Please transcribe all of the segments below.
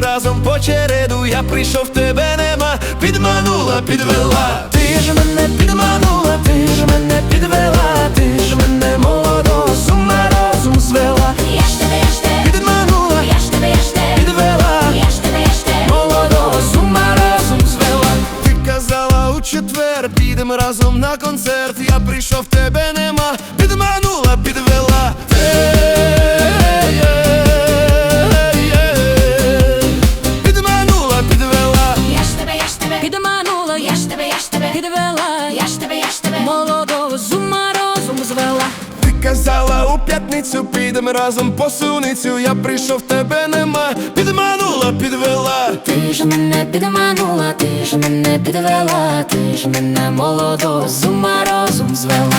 разом по череду. Я прийшов, тебе нема, підманула, підвела. Ти ж мене підманула, ти ж мене підвела, ти ж мене молодого з ума розум звела. Я ж тебе, я ж тебе, Підманула, я ж тебе, я ж тебе, підвела. я ж тебе, я ж тебе. Молодого з ума разом звела Ти казала у четвер, підем разом на концерт Я прийшов, тебе нема, підманула, підвела Ей, підвела, я ж тебе, я ж тебе. Молодого з ума розум звела. Ти казала у п'ятницю, підем разом по суницю Я прийшов, тебе нема, підманула, підвела. Ти ж мене підманула, ти ж мене підвела, ти ж мене молодого з ума розум звела.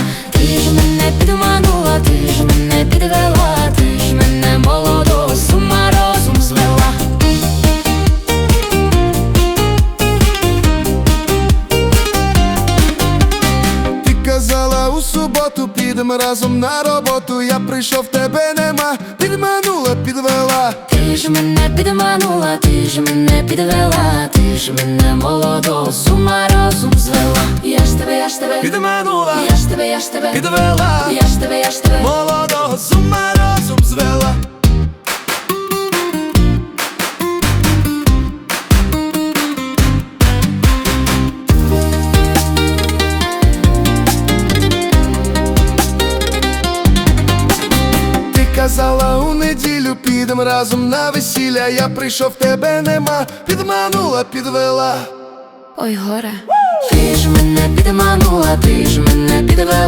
У суботу, підемо разом на роботу. Я прийшов, тебе нема, підманула, підвела. Ти ж мене підманула, ти ж мене підвела, ти ж мене молодого з ума розум звела. Я ж тебе, я ж тебе, Підманула, я ж тебе, я ж тебе, підвела. Я ж тебе, я ж тебе. Молодого з ума казала у неділю підем разом на весілля. Я прийшов, тебе нема, підманула, підвела. Ой, горе. Ти ж мене підманула, ти ж мене підвела,